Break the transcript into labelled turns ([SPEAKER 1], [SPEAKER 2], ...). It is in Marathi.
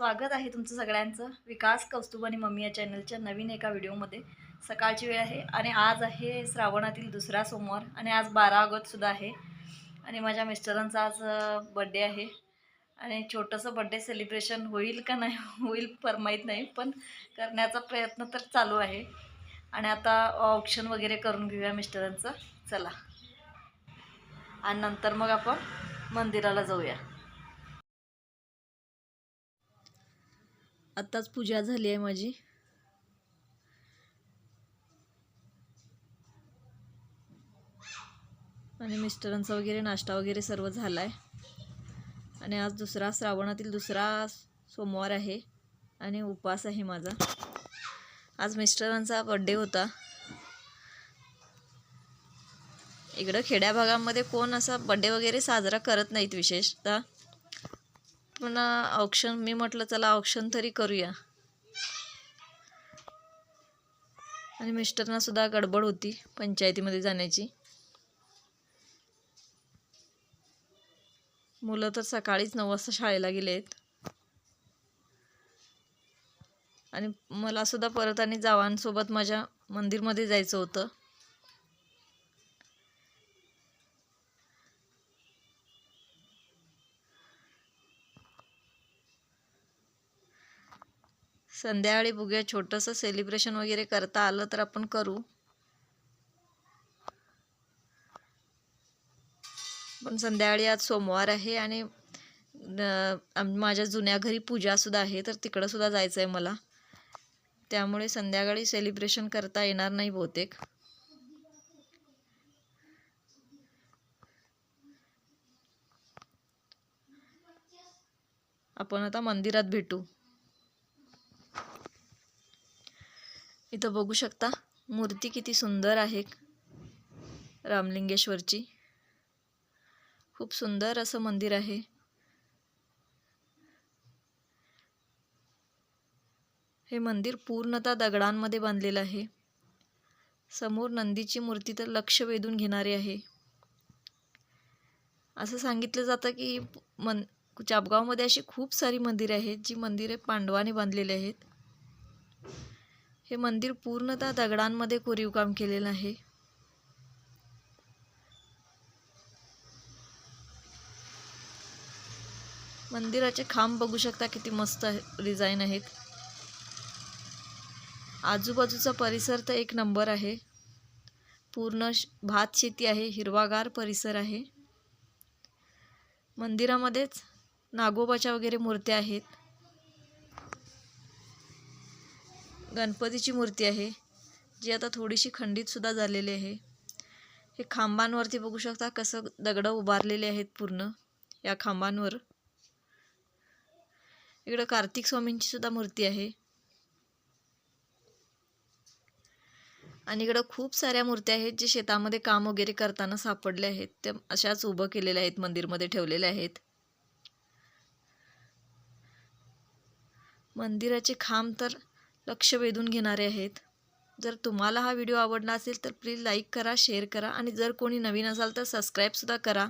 [SPEAKER 1] स्वागत आहे तुमचं सगळ्यांचं. विकास कौस्तुभ आणि मम्मी या चॅनलच्या नवीन एका व्हिडिओमध्ये. सकाळची वेळ आहे आणि आज आहे श्रावणातील दुसरा सोमवार आणि आज बारा ऑगस्टसुद्धा आहे. आणि माझ्या मिस्टरांचा आज बड्डे आहे. आणि छोटंसं बड्डे सेलिब्रेशन होईल का नाही होईल पर माहीत नाही पण करण्याचा प्रयत्न तर चालू आहे. आणि आता ऑप्शन वगैरे करून घेऊया मिस्टरांचं. चला. आणि नंतर मग आपण मंदिराला जाऊया. आत्ताच पूजा झाली आहे माझी. आणि मिस्टरांचा वगैरे नाश्ता वगैरे सर्व झाला आहे आणि आज दुसरा श्रावणातील दुसरा सोमवार आहे आणि उपवास आहे माझा. आज मिस्टरांचा बड्डे होता. इकडं खेड्या भागामध्ये कोण असा बड्डे वगैरे साजरा करत नाहीत विशेषतः. म्हणा ऑप्शन मी म्हटलं चला ऑप्शन तरी करूया. आणि मिस्टरना सुद्धा गडबड होती पंचायतीमध्ये जाण्याची. मुलं तर सकाळीच नऊ वाजता शाळेला गेले आहेत. आणि मला सुद्धा परत आणि जावांसोबत माझ्या मंदिरमध्ये जायचं होतं. संध्याकाळी बघूया. छोटंसं सेलिब्रेशन वगैरे करता आलं तर आपण करू. पण संध्याकाळी आज सोमवार आहे आणि माझ्या जुन्या घरी पूजासुद्धा आहे तर तिकडंसुद्धा जायचं आहे मला. त्यामुळे संध्याकाळी सेलिब्रेशन करता येणार नाही बहुतेक. आपण आता मंदिरात भेटू. इथं बघू शकता. मूर्ती किती सुंदर आहे. रामलिंगेश्वरची. खूप सुंदर असं मंदिर आहे. हे मंदिर पूर्णतः दगडांमध्ये बांधलेलं आहे. समोर नंदीची मूर्ती तर लक्ष वेधून घेणारी आहे. असं सांगितलं जातं की मन चापगावमध्ये अशी खूप सारी मंदिरं आहेत जी मंदिरे पांडवाने बांधलेली आहेत. हे मंदिर पूर्णतः दगडांमध्ये कोरीव काम केलेलं आहे. मंदिराचे खांब बघू शकता किती मस्त डिझाईन आहेत. आजूबाजूचा परिसर तर एक नंबर आहे. पूर्ण भात शेती आहे हिरवागार परिसर आहे. मंदिरामध्येच नागोबाच्या वगैरे मूर्त्या आहेत. गणपतीची मूर्ती आहे जी आता थोडीशी खंडितसुद्धा झालेली आहे. हे खांबांवरती बघू शकता कसं दगडं उभारलेले आहेत पूर्ण या खांबांवर. इकडं कार्तिक स्वामींची सुद्धा मूर्ती आहे. आणि इकडं खूप साऱ्या मूर्त्या आहेत जे शेतामध्ये काम वगैरे करताना सापडले आहेत. त्या अशाच उभं केलेल्या आहेत मंदिरमध्ये ठेवलेल्या आहेत. मंदिराचे खांब तर लक्ष वेधून घेणारे आहेत. जर तुम्हाला हा व्हिडिओ आवडला असेल तर प्लीज लाईक करा शेअर करा आणि जर कोणी नवीन असाल तर सबस्क्राईबसुद्धा करा.